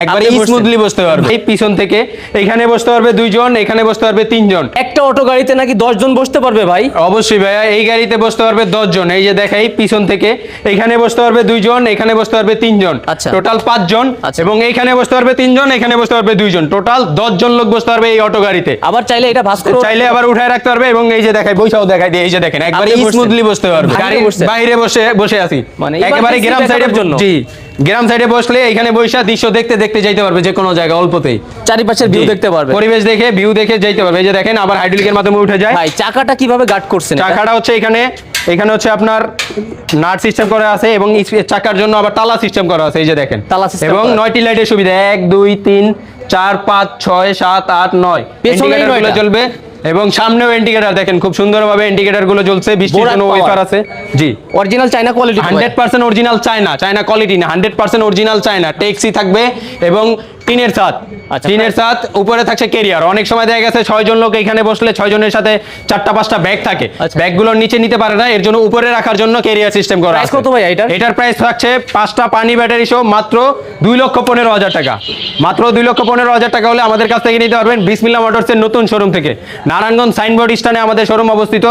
একবারে স্মুথলি বসতে পারবে। এই পিছন থেকে এখানে বসতে পারবে দুইজন এখানে বসতে পারবে তিনজন। একটা অটো গাড়িতে নাকি জন বসতে পারবে ভাই? অবশ্যই ভাইয়া এই গাড়িতে বসতে পারবে জন এই যে দেখাই পিছন থেকে এখানে বসতে পারবে দুইজন এখানে বসতে পারবে তিনজন। আচ্ছা। টোটাল পাঁচজন আচ্ছা। এবং এইখানে বসতে পারবে তিনজন এখানে বসতে পারবে দুইজন। টোটাল দশ জন লোক বসতে পারবে এই অটো গাড়িতে। আবার চাইলে এটা ভাস করে চাইলে আবার উঠায় রাখতে পারবে এবং এই যে দেখাই বৈশাও দেখাই দিয়ে এই যে দেখেন একবারে স্মুথলি বসতে পারবে। বাইরে বাইরে বসে বসে আছি। মানে একেবারে গ্রাম সাইডের। জন্য। জি। গ্রাম সাইডে বসলে এখানে বৈশা দৃশ্য দেখতে দেখতে যাইতে পারবে যে কোনো জায়গা অল্পতেই। চারিপাশের ভিউ দেখতে পারবে। পরিবেশ দেখে ভিউ দেখে যাইতে পারবে। এই যে দেখেন আবার হাইড্রোলিকের মাধ্যমে উঠে যায়। ভাই চাকাটা কীভাবে গার্ড করছেন চাকাটা হচ্ছে এখানে এখানে হচ্ছে আপনার নাট সিস্টেম করা আছে এবং চাকার জন্য আবার তালা সিস্টেম করা আছে। এই যে দেখেন। তালা system এবং নয়টি লাইটের সুবিধা। এক দুই তিন চার পাঁচ ছয় সাত আট নয়। চলবে। এবং সামনেও ইন্ডিকেটর দেখেন খুব সুন্দরভাবে ইন্ডিকেটরগুলো জ্বলছে বৃষ্টির বোরাক জন্য ওয়েফার আছে। জি। Original China quality hundred percent original China China quality না হান্ড্রেড পার্সেন্ট অরিজিনাল চায়না টেক্সি থাকবে এবং টিনের ছাদ আচ্ছা। টিনের ছাদ উপরে থাকছে কেরিয়ার অনেক সময় দেখা গেছে ছয় জন লোক এখানে বসলে ছয় জনের সাথে চারটা পাঁচটা ব্যাগ থাকে আচ্ছা। ব্যাগগুলো নিচে নিতে পারে না এর জন্য উপরে রাখার জন্য কেরিয়ার সিস্টেম করা আছে। কত ভাই এটার? এটার প্রাইস থাকছে পাঁচটা পানি ব্যাটারি সহ মাত্র দুই লক্ষ পনেরো হাজার টাকা মাত্র দুই লক্ষ পনেরো হাজার টাকা হলে আমাদের কাছ থেকে নিতে পারবেন বিসমিল্লা মোটরসের নতুন শোরুম থেকে নারায়ণগঞ্জ সাইনবোর্ড স্থানে আমাদের শোরুম অবস্থিত